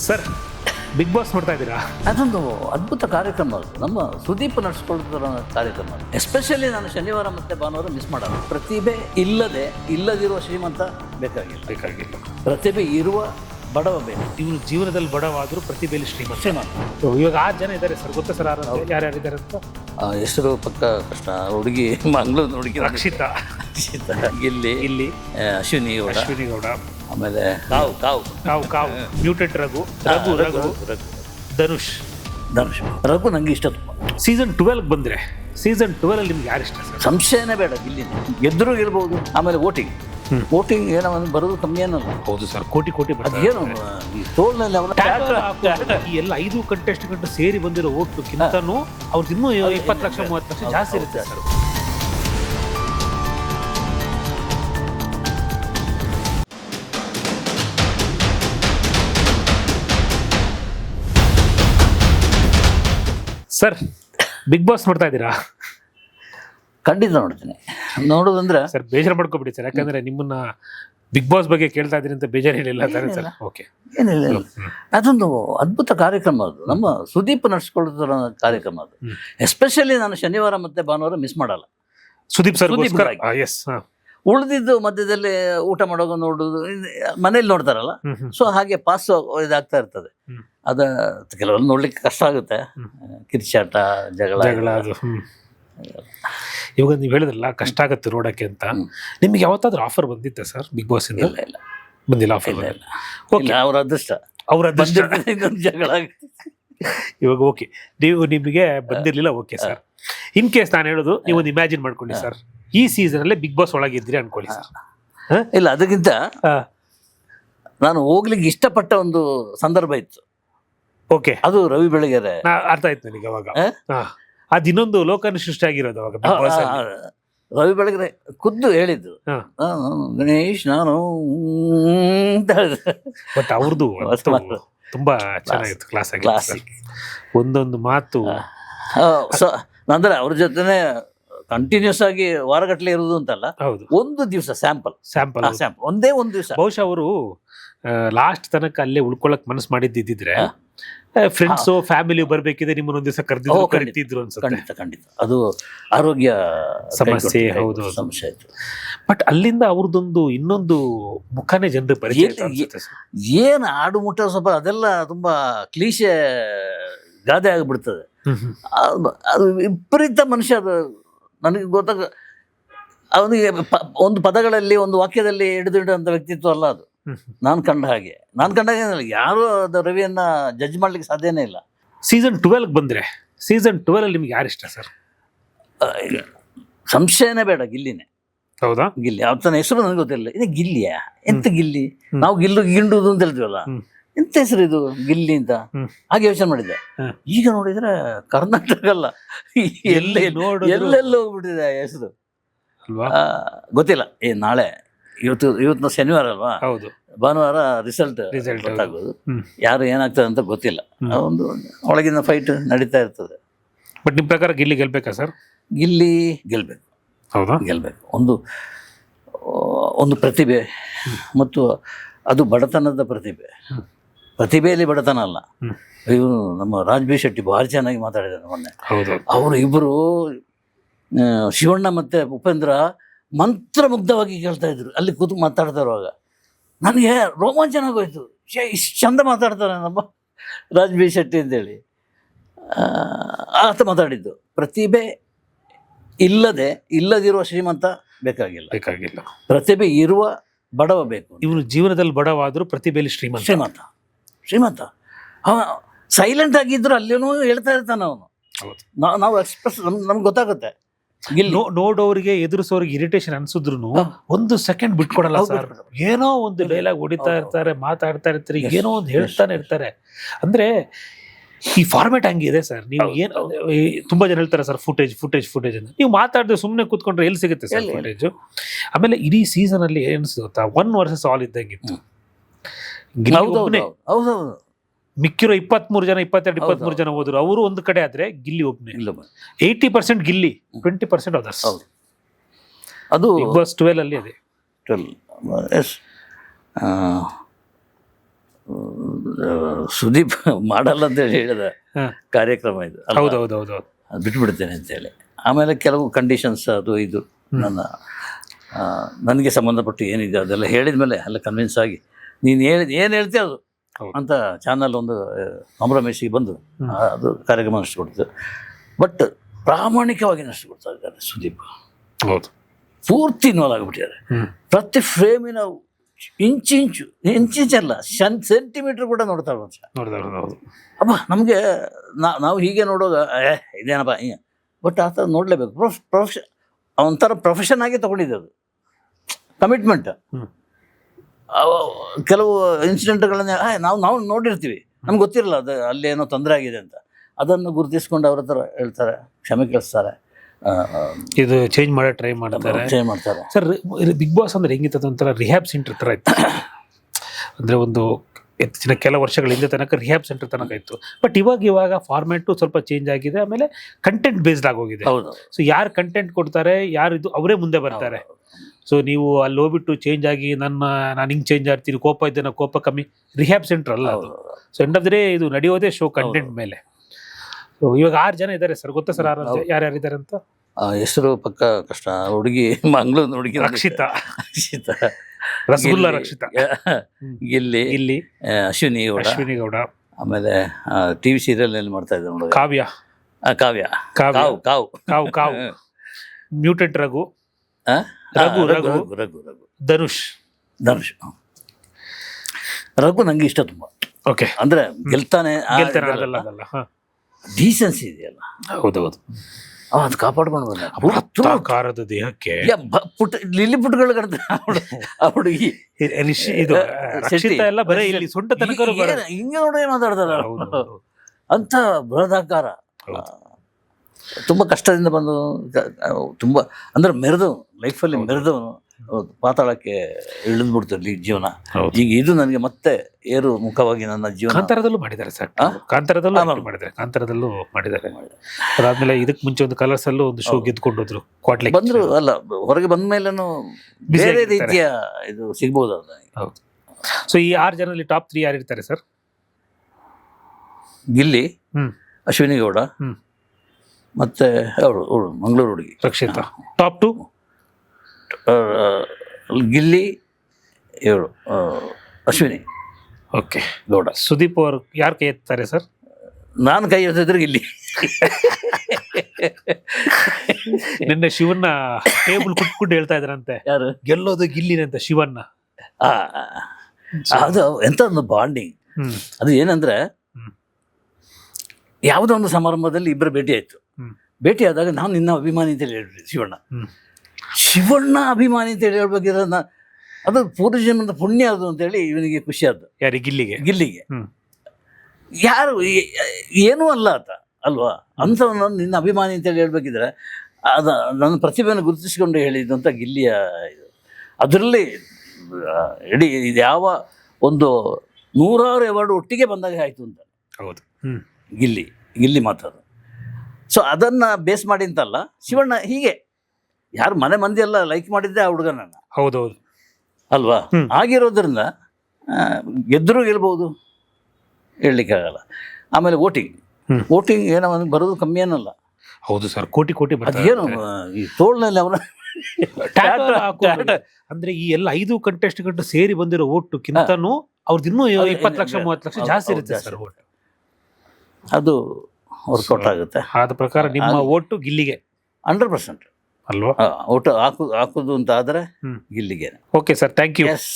Sir Bigg boss ನೋಡ್ತಾ ಇದ್ದೀರಾ? ಅದೊಂದು ಅದ್ಭುತ ಕಾರ್ಯಕ್ರಮ. ಅದು ನಮ್ಮ ಸುದೀಪ್ ನಡೆಸ್ಕೊಳ್ತಿರೋ ಕಾರ್ಯಕ್ರಮ. ಎಸ್ಪೆಷಲಿ ನಾನು ಶನಿವಾರ ಮತ್ತೆ ಭಾನುವಾರ ಮಿಸ್ ಮಾಡಲ್ಲ. ಪ್ರತಿಭೆ ಇಲ್ಲದೆ ಇಲ್ಲದಿರುವ ಶ್ರೀಮಂತ ಬೇಕಾಗಿಲ್ಲ. ಬೇಕಾಗಿಲ್ಲ. ಪ್ರತಿಭೆ ಇರುವ ಬಡವ ಬೇಕು. ಇವರು ಜೀವನದಲ್ಲಿ ಬಡವ ಆದರೂ ಪ್ರತಿಭೆಯಲ್ಲಿ ಶ್ರೀಮಂತ. ಶ್ರೀಮಂತ. ಇವಾಗ ಆರು ಜನ ಇದ್ದಾರೆ ಸರ್. ಗೊತ್ತಾ ಸರ್ ಯಾರು ಯಾರ್ಯಾರಿದ್ದಾರೆ ಅಂತ? ಆ, ಹೆಸರು ಪಕ್ಕ ಕಷ್ಟ. ಹುಡುಗಿ ಮಂಗಳೂರು ಹುಡುಗಿ. ರಕ್ಷಿತ. ರಕ್ಷಿತ. ಇಲ್ಲಿ ಇಲ್ಲಿ. ಆ, ಅಶ್ವಿನಿ ಗೌಡ. ಅಶ್ವಿನಿ ಗೌಡ. ಆಮೇಲೆ ಕಾವು ಕಾವು. ಕಾವು ಕಾವು. ಮ್ಯೂಟೆಡ್ ರಘು. ರಘು ರಘು ರಘು. ಧನುಷ್. ಧನುಷ್. ರಘು ನಂಗೆ ಇಷ್ಟ ತುಂಬ. ಸೀಸನ್ ಟ್ವೆಲ್ಗೆ ಬಂದ್ರೆ ಸೀಸನ್ ಟ್ವೆಲ್ ಅಲ್ಲಿ ನಿಮ್ಗೆ ಯಾರು ಇಷ್ಟ ಸರ್? ಸಂಶಯನೇ ಬೇಡ ಇಲ್ಲಿ. ಎದುರು ಇರ್ಬೋದು. ಆಮೇಲೆ ವೋಟಿಂಗ್. ವೋಟಿಂಗ್ ಏನೋ ಒಂದು ಬರೋದು ಕಮ್ಮಿ ಏನಲ್ಲ. ಹೌದು ಸರ್ ಕೋಟಿ ಕೋಟಿ ಅದು ಏನು ಈ ತೋಳ್ನಲ್ಲಿ ಅವರ ಈ ಎಲ್ಲ ಐದು ಕಂಟೆಸ್ಟ್ ಗಂಟು ಸೇರಿ ಬಂದಿರೋ ಓಟ್ಗಿಂತನೂ ಅವ್ರದ್ದು ಇನ್ನೂ ಇಪ್ಪತ್ತು ಲಕ್ಷ ಮೂವತ್ತು ಲಕ್ಷ ಜಾಸ್ತಿ ಇರುತ್ತೆ ಸರ್. ಸರ್ ಬಿಗ್ ಬಾಸ್ ನೋಡ್ತಾ ಇದ್ದೀರಾ? ಖಂಡಿತ ನೋಡ್ತೀನಿ. ನೋಡೋದಂದ್ರೆ ಸರ್ ಬೇಜಾರು ಮಾಡ್ಕೊಬಿಡಿ ಸರ್ ಯಾಕಂದ್ರೆ ನಿಮ್ಮನ್ನ ಬಿಗ್ ಬಾಸ್ ಬಗ್ಗೆ ಕೇಳ್ತಾ ಇದ್ದೀನಿ ಅಂತ ಬೇಜಾರು ಹೇಳಿಲ್ಲ ಸರ್ ಓಕೆ ಏನಿಲ್ಲ ಇಲ್ಲ. ಅದೊಂದು ಅದ್ಭುತ ಕಾರ್ಯಕ್ರಮ ಅದು. ನಮ್ಮ ಸುದೀಪ್ ನಡೆಸ್ಕೊಳ್ತಿರೋ ಕಾರ್ಯಕ್ರಮ ಅದು. ಎಸ್ಪೆಷಲಿ ನಾನು ಶನಿವಾರ ಮತ್ತೆ ಭಾನುವಾರ ಮಿಸ್ ಮಾಡಲ್ಲ. ಸುದೀಪ್ ಸರ್. ಎಸ್ ಉಳಿದಿದ್ದು ಮಧ್ಯದಲ್ಲಿ ಊಟ ಮಾಡೋದು ನೋಡೋದು ಮನೇಲಿ ನೋಡ್ತಾರಲ್ಲ? ಸೊ ಹಾಗೆ ಪಾಸ್ ಇದಾಗ್ತಾ ಇರ್ತದೆ. ಅದ ಕೆಲವೊಂದು ನೋಡ್ಲಿಕ್ಕೆ ಕಷ್ಟ ಆಗುತ್ತೆ. ಕಿರ್ಚಾಟ ಜಗಳ. ಇವಾಗ ನೀವು ಹೇಳಿದ್ರಲ್ಲ ಕಷ್ಟ ಆಗುತ್ತೆ ನೋಡಕ್ಕೆ ಅಂತ. ನಿಮ್ಗೆ ಯಾವತ್ತಾದ್ರೂ ಆಫರ್ ಬಂದಿತ್ತ ಸರ್ ಬಿಗ್ ಬಾಸ್ ಇಲ್ಲ ಇಲ್ಲ. ಬಂದಿಲ್ಲ ಆಫರ್ ಇಲ್ಲ ಇಲ್ಲ. ಓಕೆ ಅವ್ರ ಅದೃಷ್ಟ. ಅವ್ರ ಜಗಳ. ಇವಾಗ ಓಕೆ ನೀವು ನಿಮಗೆ ಬಂದಿರಲಿಲ್ಲ ಓಕೆ ಸರ್ ಇನ್ ಕೇಸ್ ನಾನು ಹೇಳೋದು ನೀವು ಒಂದು ಇಮ್ಯಾಜಿನ್ ಮಾಡ್ಕೊಂಡಿ ಸರ್ ಈ ಸೀಸನ್ ಅಲ್ಲೇ ಬಿಗ್ ಬಾಸ್ ಒಳಗಿದ್ರಿ ಅನ್ಕೊಳ್ಳಿ ಇಲ್ಲ ಅದಕ್ಕಿಂತ ನಾನು ಹೋಗ್ಲಿಕ್ಕೆ ಇಷ್ಟಪಟ್ಟ ಒಂದು ಸಂದರ್ಭ ಇತ್ತು. ಓಕೆ ಅದು ರವಿ ಬೆಳಗೆರೆ. ಅರ್ಥ ಆಯ್ತು ನನಗೆ ಅವಾಗ. ಅದು ಇನ್ನೊಂದು ಲೋಕನ ಸೃಷ್ಟಿ ಆಗಿರೋದು ಅವಾಗ ರವಿ ಬೆಳಗೆರೆ ಖುದ್ದು ಹೇಳಿದ್ದು. ಗಣೇಶ್ ನಾನು ಬಟ್ ಅವ್ರದ್ದು ತುಂಬಾ ಚೆನ್ನಾಗಿತ್ತು ಕ್ಲಾಸ್ ಕ್ಲಾಸ್ ಒಂದೊಂದು ಮಾತು. ಅಂದ್ರೆ ಅವ್ರ ಜೊತೆನೆ ಕಂಟಿನ್ಯೂಸ್ ಆಗಿ ವಾರಗಟ್ಟಲೆ ಇರುವುದು ಅಂತಲ್ಲ ಹೌದು. ಒಂದು ದಿವಸ ಸ್ಯಾಂಪಲ್ ಸ್ಯಾಂಪಲ್ ಸ್ಯಾಂಪಲ್ ಒಂದೇ ಒಂದು ದಿವಸ. ಬಹುಶಃ ಅವರು ಲಾಸ್ಟ್ ತನಕ ಅಲ್ಲೇ ಉಳ್ಕೊಳಕ್ ಮನಸ್ಸು ಮಾಡಿದ್ದಿದ್ರೆ ಫ್ರೆಂಡ್ಸ್ ಫ್ಯಾಮಿಲಿ ಬರ್ಬೇಕಿದ್ರೆ ನಿಮ್ಮನ್ನ ಒಂದ್ ದಿವಸ ಕರೆದಿದ್ರು ಕರಿತಿದ್ರು ಅನ್ಸುತ್ತೆ. ಖಂಡಿತ ಖಂಡಿತ. ಅದು ಆರೋಗ್ಯ ಸಮಸ್ಯೆ, ಹೌದು. ಸಮಸ್ಯೆ ಆಯ್ತು. ಬಟ್ ಅಲ್ಲಿಂದ ಅವ್ರದ್ದೊಂದು ಇನ್ನೊಂದು ಮುಖನೇ ಜನರು ಪರಿಚಯ. ಏನು ಆಡು ಮುಟ್ಟ ಸ್ವಲ್ಪ ಅದೆಲ್ಲ ತುಂಬಾ ಕ್ಲೀಶೆ ಗಾದೆ ಆಗಿಬಿಡ್ತದೆ. ಅದು ವಿಪರೀತ ಮನುಷ್ಯ ಅದು ನನಗೆ ಗೊತ್ತಾಗ ಅವನಿಗೆ ಪ- ಒಂದು ಪದಗಳಲ್ಲಿ ಒಂದು ವಾಕ್ಯದಲ್ಲಿ ಹಿಡಿದಿಡುವಂಥ ವ್ಯಕ್ತಿತ್ವ ಅಲ್ಲ ಅದು. ನಾನು ಕಂಡ ಹಾಗೆ. ನಾನು ಕಂಡ ಹಾಗೆ ಯಾರು ಅದು ರವಿಯನ್ನು ಜಡ್ಜ್ ಮಾಡ್ಲಿಕ್ಕೆ ಸಾಧ್ಯನೇ ಇಲ್ಲ. ಸೀಸನ್ ಟ್ವೆಲ್ಗೆ ಬಂದ್ರೆ ಸೀಸನ್ ಟ್ವೆಲ್ ಅಲ್ಲಿ ನಿಮ್ಗೆ ಯಾರು ಇಷ್ಟ ಸರ್ ಸಂಶಯನೇ ಬೇಡ ಗಿಲ್ಲಿನೇ. ಹೌದಾ? ಗಿಲ್ಲಿ ಅವತನ ಹೆಸರು ನನಗೆ ಗೊತ್ತಿಲ್ಲ ಇದು ಗಿಲ್ಲಿಯಾ? ಎಂತ ಗಿಲ್ಲಿ? ನಾವು ಗಿಲ್ಲು ಗಿಂಡುದು ಅಂತ ಹೇಳ್ತೀವಲ್ಲ. ಎಂತ ಹೆಸರು ಇದು? ಗಿಲ್ಲಿ ಅಂತ. ಹಾಗೆ ಯೋಚನೆ ಮಾಡಿದ್ದೆ. ಈಗ ನೋಡಿದ್ರೆ ಕರ್ನಾಟಕ ಅಲ್ಲ ಎಲ್ಲಿ ಎಲ್ಲೆಲ್ಲ ಹೋಗ್ಬಿಟ್ಟಿದೆ ಹೆಸರು. ಗೊತ್ತಿಲ್ಲ. ಏ ನಾಳೆ. ಇವತ್ತು ಇವತ್ತಿನ ಶನಿವಾರ ಅಲ್ವಾ? ಹೌದು. ಭಾನುವಾರ ರಿಸಲ್ಟ್ ರಿಸಲ್ಟ್ ಗೊತ್ತಾಗೋದು. ಯಾರು ಏನಾಗ್ತದೆ ಅಂತ ಗೊತ್ತಿಲ್ಲ. ಒಂದು ಒಳಗಿನ ಫೈಟ್ ನಡೀತಾ ಇರ್ತದೆ. ಬಟ್ ನಿಮ್ಮ ಪ್ರಕಾರ ಗಿಲ್ಲಿ ಗೆಲ್ಬೇಕಾ ಸರ್? ಗಿಲ್ಲಿ ಗೆಲ್ಬೇಕು. ಹೌದಾ? ಗೆಲ್ಬೇಕು. ಒಂದು ಒಂದು ಪ್ರತಿಭೆ. ಮತ್ತು ಅದು ಬಡತನದ ಪ್ರತಿಭೆ. ಪ್ರತಿಭೆಯಲ್ಲಿ ಬಡತನ ಅಲ್ಲ ಇವರು ಇವನು ನಮ್ಮ ರಾಜ್ ಶೆಟ್ಟಿ ಭಾರಿ ಚೆನ್ನಾಗಿ ಮಾತಾಡಿದ್ದಾರೆ ಮೊನ್ನೆ. ಹೌದು. ಅವರು ಇಬ್ಬರು ಶಿವಣ್ಣ ಮತ್ತೆ ಉಪೇಂದ್ರ ಮಂತ್ರಮುಗ್ಧವಾಗಿ ಕೇಳ್ತಾ ಇದ್ರು. ಅಲ್ಲಿ ಕೂತು ಮಾತಾಡ್ತಾ ಇರುವಾಗ. ನನಗೆ ರೋಮಾಂಚನ ಆಗೋಯ್ತು ಇಷ್ಟು ಚಂದ ಮಾತಾಡ್ತಾರೆ ನಮ್ಮ ರಾಜ್ ಬಿ ಶೆಟ್ಟಿ ಅಂತೇಳಿ. ಆತ ಮಾತಾಡಿದ್ದು. ಪ್ರತಿಭೆ ಇಲ್ಲದೆ ಇಲ್ಲದಿರುವ ಶ್ರೀಮಂತ ಬೇಕಾಗಿಲ್ಲ. ಬೇಕಾಗಿಲ್ಲ. ಪ್ರತಿಭೆ ಇರುವ ಬಡವ ಬೇಕು. ಇವನು ಜೀವನದಲ್ಲಿ ಬಡವಾದರೂ ಪ್ರತಿಭೆಯಲ್ಲಿ ಶ್ರೀಮಂತ. ಶ್ರೀಮಂತ. ಶ್ರೀಮಂತ. ಅವ ಸೈಲೆಂಟ್ ಆಗಿದ್ರು ಅಲ್ಲೇನೂ ಹೇಳ್ತಾ ಇರ್ತಾನೆ ಅವನು. ನಾವು ಎಕ್ಸ್ಪ್ರೆಸ್ ನಮ್ಗೆ ಗೊತ್ತಾಗುತ್ತೆ. ಇಲ್ಲಿ ನೋಡೋರಿಗೆ ಎದುರಿಸೋರಿಗೆ ಇರಿಟೇಷನ್ ಅನ್ಸಿದ್ರು ಒಂದು ಸೆಕೆಂಡ್ ಬಿಟ್ಕೊಡಲ್ಲ ಸರ್ ಏನೋ ಒಂದು ಡೈಲಾಗ್ ಹೊಡಿತಾ ಇರ್ತಾರೆ ಮಾತಾಡ್ತಾ ಇರ್ತಾರೆ ಏನೋ ಒಂದು. ಹೇಳ್ತಾನೆ ಇರ್ತಾರೆ. ಅಂದ್ರೆ ಈ ಫಾರ್ಮೆಟ್ ಹಂಗಿದೆ ಸರ್ ನೀವು ಏನು ತುಂಬಾ ಜನ ಹೇಳ್ತಾರೆ ಸರ್ ಫುಟೇಜ್ ಫುಟೇಜ್ ಫುಟೇಜ್ ಅಂತ. ನೀವು ಮಾತಾಡಿದ್ರೆ ಸುಮ್ಮನೆ ಕೂತ್ಕೊಂಡ್ರೆ ಎಲ್ಲಿ ಸಿಗುತ್ತೆ ಸರ್ ಫುಟೇಜು ಆಮೇಲೆ ಇಡೀ ಸೀಸನ್ ಅಲ್ಲಿ ಏನ್ ಗೊತ್ತಾ? ಒನ್ ವರ್ಸಸ್ ಆಲ್ ಇದ್ದಂಗಿತ್ತು. ಗಿಲ್ಲಿ ಹೌದು ಒಬ್ನೇ. ಹೌದು. ಹೌದು ಮಿಕ್ಕಿರೋ ಇಪ್ಪತ್ಮೂರು ಜನ ಇಪ್ಪತ್ತೆರಡು ಇಪ್ಪತ್ಮೂರು ಜನ ಹೋದ್ರು. ಅವರು ಒಂದು ಕಡೆ ಆದ್ರೆ ಗಿಲ್ಲಿ ಒಬ್ಬನೇ ಇಲ್ಲ eighty percent Gilli twenty percent others ಹೌದು. ಅದು ಬಸ್ ಟ್ವೆಲ್ ಅಲ್ಲಿ ಅದೇ ಟ್ವೆಲ್ ಎಸ್. ಸುದೀಪ್ ಮಾಡಲ್ಲ ಅಂತ ಹೇಳಿ ಹೇಳಿದ ಕಾರ್ಯಕ್ರಮ ಇದು? ಹೌದು ಹೌದು ಹೌದು ಅದು ಬಿಟ್ಬಿಡ್ತೇನೆ ಅಂತೇಳಿ ಆಮೇಲೆ ಕೆಲವು ಕಂಡೀಷನ್ಸ್ ಅದು ಇದು ನನ್ನ ನನಗೆ ಸಂಬಂಧಪಟ್ಟು ಏನಿದೆ ಅದೆಲ್ಲ ಹೇಳಿದ ಮೇಲೆ ಅಲ್ಲ ಕನ್ವಿನ್ಸ್ ಆಗಿ ನೀನು ಹೇಳಿ ಏನು ಹೇಳ್ತೀಯ ಅದು. ಅಂತ ಚಾನಲ್ ಒಂದು ಸಂಭ್ರಮೇಶಿಗೆ ಬಂದು ಅದು ಕಾರ್ಯಕ್ರಮ ನಡೆಸ್ಕೊಡ್ತು ಬಟ್ ಪ್ರಾಮಾಣಿಕವಾಗಿ ನಡೆಸ್ಕೊಡ್ತಾ ಇದ್ದಾರೆ ಸುದೀಪ್. ಹೌದು. ಪೂರ್ತಿ ಇನ್ವಾಲ್ ಆಗಿಬಿಟ್ಟಿದ್ದಾರೆ. ಪ್ರತಿ ಫ್ರೇಮಿನ ಇಂಚು ಇಂಚಿಂಚಲ್ಲ ಶನ್ ಸೆಂಟಿಮೀಟರ್ ಕೂಡ ನೋಡ್ತಾರೆ ಅಂತ ನೋಡಿದ ಹೌದು. ಅಪ್ಪ ನಮಗೆ ನಾವು ಹೀಗೆ ನೋಡೋದು ಏ ಇದೇನಪ್ಪ ಹಿಂಗೆ ಬಟ್ ಆ ಥರ ನೋಡಲೇಬೇಕು. ಪ್ರೊಫ್ ಪ್ರೊಫೆಷನ್ ಒಂಥರ ಪ್ರೊಫೆಷನ್ ಆಗಿ ತೊಗೊಂಡಿದ್ದೆ ಅದು. ಕಮಿಟ್ಮೆಂಟ್. ಕೆಲವು ಇನ್ಸಿಡೆಂಟ್ಗಳನ್ನ ನಾವು ನಾವು ನೋಡಿರ್ತೀವಿ. ನಮ್ಗೆ ಗೊತ್ತಿರಲ್ಲ ಅದು ಅಲ್ಲಿ ಏನೋ ತೊಂದರೆ ಆಗಿದೆ ಅಂತ. ಅದನ್ನು ಗುರುತಿಸ್ಕೊಂಡು ಅವ್ರ ಹತ್ರ ಹೇಳ್ತಾರೆ ಕ್ಷಮೆ ಕೇಳಿಸ್ತಾರೆ. ಇದು ಚೇಂಜ್ ಮಾಡೋ ಟ್ರೈ ಮಾಡ್ತಾರೆ. ಚೇಂಜ್ ಮಾಡ್ತಾರೆ. ಸರ್ ಬಿಗ್ ಬಾಸ್ ಅಂದ್ರೆ ಹೆಂಗಿತ್ತು ಒಂಥರ ರಿಹ್ಯಾಬ್ ಸೆಂಟರ್ ಥರ ಇತ್ತು. ಅಂದರೆ ಒಂದು ಹೆಚ್ಚಿನ ಕೆಲವು ವರ್ಷಗಳ ಹಿಂದೆ ತನಕ ರಿಹ್ಯಾಬ್ ಸೆಂಟರ್ ತನಕ ಇತ್ತು. ಬಟ್ ಇವಾಗ ಇವಾಗ ಫಾರ್ಮ್ಯಾಟು ಸ್ವಲ್ಪ ಚೇಂಜ್ ಆಗಿದೆ ಆಮೇಲೆ ಕಂಟೆಂಟ್ ಬೇಸ್ಡ್ ಆಗೋಗಿದೆ ಹೌದು. ಸೊ ಯಾರು ಕಂಟೆಂಟ್ ಕೊಡ್ತಾರೆ ಯಾರು ಇದು ಅವರೇ ಮುಂದೆ ಬರ್ತಾರೆ. ಸೊ ನೀವು ಅಲ್ಲಿ ಹೋಗ್ಬಿಟ್ಟು ಚೇಂಜ್ ಆಗಿ ನನ್ನ ನಾನು ಹಿಂಗೆ ಚೇಂಜ್ ಆಗ್ತೀನಿ ಕೋಪ ಇದ್ದೆ ನಾನು ಕೋಪ ಕಮ್ಮಿ ರಿಹ್ಯಾಬ್ ಸೆಂಟರ್ ಅಲ್ಲ ಅದು. ಸೊ ಎಂಡ್ ಆಫ್ ದೇ ಇದು ನಡೆಯೋದೇ ಶೋ ಕಂಟೆಂಟ್ ಮೇಲೆ. ಸೊ ಇವಾಗ ಆರು ಜನ ಇದ್ದಾರೆ ಸರ್ ಗೊತ್ತಾ ಸರ್ ಯಾರು ಯಾರು ಯಾರ್ಯಾರು ಇದ್ದಾರೆ ಅಂತ? ಹೆಸರು ಪಕ್ಕ ಕಷ್ಟ. ಹುಡುಗಿ ಮಂಗಳೂರು ಹುಡುಗಿ ರಕ್ಷಿತ. ರಕ್ಷಿತ. ರಸಗುಲ್ಲ ರಕ್ಷಿತ. ಇಲ್ಲಿ. ಇಲ್ಲಿ ಅಶ್ವಿನಿ ಗೌಡ. ಅಶ್ವಿನಿ ಗೌಡ. ಆಮೇಲೆ ಟಿ ವಿ ಸೀರಿಯಲ್ ಮಾಡ್ತಾ ಇದ್ದ ನೋಡಿ. ಕಾವ್ಯ. ಕಾವ್ಯ. ಕಾವ್ ಕಾವ್. ಕಾವ್ ಕಾವ್. Muted mutant Raghu. ಆ? ರಘು, ರಘು. ರಘು. ರಘು ಧನುಷ್. ಧನುಷ್. ರಘು ನಂಗೆ ಇಷ್ಟ ತುಂಬಾ. ಓಕೆ. ಅಂದ್ರೆ ಗೆಲ್ತಾನೆ. ಡೀಸೆನ್ಸಿ ಇದೆಯಲ್ಲ. ಹೌದೌದು. ಅವ ಅದು ಕಾಪಾಡ್ಕೊಂಡು ಬಂದ ಕಾರದ ದೇಹಕ್ಕೆ ಪುಟ್ ಲಿಲ್ಲಿ ಪುಟ್ಗಳು ಕಡ್ದ ರಿಷಿ ಇದು ಎಲ್ಲ ಬರೇ ಇಲ್ಲಿ ಸೊಂಟ ತನಕ ಹಿಂಗೆ ನೋಡಿ ಮಾತಾಡ್ತಾರ. ಅಂತ ಬೃಹದಾಕಾರ. ಹೌದು. ತುಂಬ ಕಷ್ಟದಿಂದ ಬಂದು ತುಂಬ ಅಂದ್ರೆ ಮೆರೆದವನು ಲೈಫಲ್ಲಿ ಅಲ್ಲಿ ಮೆರೆದವನು ಪಾತಾಳಕ್ಕೆ ಇಳಿದು ಬಿಡ್ತಾರೆ ಜೀವನ ಈಗ ಇದು ನನಗೆ ಮತ್ತೆ ಏರು ಮುಖವಾಗಿ ನನ್ನ ಜೀವನ. ಕಾಂತಾರದಲ್ಲೂ ಮಾಡಿದ್ದಾರೆ ಸರ್. ಕಾಂತರದಲ್ಲೂ ಮಾಡಿದ್ದಾರೆ. ಕಾಂತಾರದಲ್ಲೂ ಮಾಡಿದ್ದಾರೆ. ಅದಾದ್ಮೇಲೆ ಇದಕ್ ಮುಂಚೆ ಒಂದು ಕಲರ್ಸ್ ಅಲ್ಲೂ ಒಂದು ಶೋ. ಗೆದ್ಕೊಂಡು ಹೋದ್ರು ಕ್ವಾಟ್ಲೆ ಬಂದ್ರು ಅಲ್ಲ ಹೊರಗೆ ಬಂದ ಮೇಲೇನು ಬೇರೆ ರೀತಿಯ ಇದು ಸಿಗ್ಬೋದು ಹೌದು. ಸೊ ಈ ಆರು ಜನರಲ್ಲಿ ಟಾಪ್ ತ್ರೀ ಯಾರು ಇರ್ತಾರೆ ಸರ್? ಗಿಲ್ಲಿ ಹ್ಮ್. ಅಶ್ವಿನಿ ಗೌಡ ಹ್ಮ್. ಮತ್ತೆ ಅವರು ಅವಳು ಮಂಗಳೂರು ಹುಡುಗಿ. ರಕ್ಷಿತಾ. ಟಾಪ್ ಟು ಗಿಲ್ಲಿ ಇವರು ಅಶ್ವಿನಿ. ಓಕೆ ಗೌಡ. ಸುದೀಪ್ ಅವರು ಯಾರು ಕೈ ಎತ್ತಾರೆ ಸರ್? ನಾನು ಕೈ ಎತ್ತಿದ್ರೆ ಗಿಲ್ಲಿ. ನಿನ್ನೆ ಶಿವನ್ನ ಟೇಬಲ್ ಕುಟ್ಕೊಂಡು ಹೇಳ್ತಾ ಇದ್ರಂತೆ. ಯಾರು? ಗೆಲ್ಲೋದು ಗಿಲ್ಲಿನಂತೆ ಶಿವನ್ನ ಅದು ಎಂಥ ಒಂದು ಬಾಂಡಿಂಗ್ ಅದು ಏನಂದ್ರೆ ಯಾವುದೋ ಒಂದು ಸಮಾರಂಭದಲ್ಲಿ ಇಬ್ಬರು ಭೇಟಿ ಆಯ್ತು. ಹ್ಮ್. ಭೇಟಿ ಆದಾಗ ನಾನು ನಿನ್ನ ಅಭಿಮಾನಿ ಅಂತ ಹೇಳಿ ಶಿವಣ್ಣ. ಶಿವಣ್ಣ ಅಭಿಮಾನಿ ಅಂತ ಹೇಳ್ಬೇಕಿದ್ರೆ ನಾನು ಅದು ಪೂರ್ವಜನ್ಮದ ಪುಣ್ಯ ಅದು ಅಂತೇಳಿ ಇವನಿಗೆ ಖುಷಿ ಆದ್ದು ಯಾರು ಗಿಲ್ಲಿಗೆ? ಗಿಲ್ಲಿಗೆ. ಯಾರು ಏನೂ ಅಲ್ಲ ಆತ ಅಲ್ವಾ? ಅಂಥವನ್ನ ನಿನ್ನ ಅಭಿಮಾನಿ ಅಂತೇಳಿ ಹೇಳ್ಬೇಕಿದ್ರೆ ಅದ ನನ್ನ ಪ್ರತಿಭೆಯನ್ನು ಗುರುತಿಸಿಕೊಂಡು ಹೇಳಿದ್ದು ಅಂತ ಗಿಲ್ಲಿಯ ಇದು. ಅದರಲ್ಲಿ ಇಡೀ ಇದು ಯಾವ ಒಂದು ನೂರಾರು ಅವಾರ್ಡ್ ಒಟ್ಟಿಗೆ ಬಂದಾಗ ಆಯಿತು ಅಂತ. ಹೌದು. ಗಿಲ್ಲಿ ಗಿಲ್ಲಿ ಮಾತದು ಸೊ ಅದನ್ನ ಬೇಸ್ ಮಾಡಿ ಅಂತಲ್ಲ ಶಿವಣ್ಣ ಹೀಗೆ ಯಾರು ಮನೆ ಮಂದಿ ಎಲ್ಲ ಲೈಕ್ ಮಾಡಿದ್ದೆ ಆ ಹುಡುಗನನ್ನ. ಹೌದೌದು. ಅಲ್ವಾ. ಆಗಿರೋದ್ರಿಂದ ಗೆದ್ದರೂ ಗೆಲ್ಬೋದು ಹೇಳಲಿಕ್ಕಾಗಲ್ಲ ಆಮೇಲೆ ವೋಟಿಂಗ್. ವೋಟಿಂಗ್ ಏನೋ ಬರೋದು ಕಮ್ಮಿ ಏನಲ್ಲ. ಹೌದು ಸರ್ ಕೋಟಿ ಕೋಟಿ. ಅದೇನು ಈ ತೋಳ್ನಲ್ಲಿ ಅವನ. ಅಂದ್ರೆ ಈ ಎಲ್ಲ ಐದು ಕಂಟೆಸ್ಟ್ ಗಂಟು ಸೇರಿ ಬಂದಿರೋ ಓಟುಕ್ಕಿಂತನೂ ಅವ್ರದ್ದು ಇನ್ನೂ ಇಪ್ಪತ್ತು ಲಕ್ಷ ಮೂವತ್ತು ಲಕ್ಷ ಜಾಸ್ತಿ ಇರುತ್ತೆ ಸರ್ ಓಟ್ ಅದು ವರ್ಕೌಟ್ ಆಗುತ್ತೆ. ಆದ ಪ್ರಕಾರ ನಿಮ್ಮ ಒಟ್ಟು ಓಟು ಗಿಲ್ಲಿಗೆ? ಹಂಡ್ರೆಡ್ ಪರ್ಸೆಂಟ್ ಅಲ್ವಾ? ಓಟು ಹಾಕು ಹಾಕೋದು ಅಂತ ಆದರೆ. ಗಿಲ್ಲಿಗೆ. Okay sir thank you yes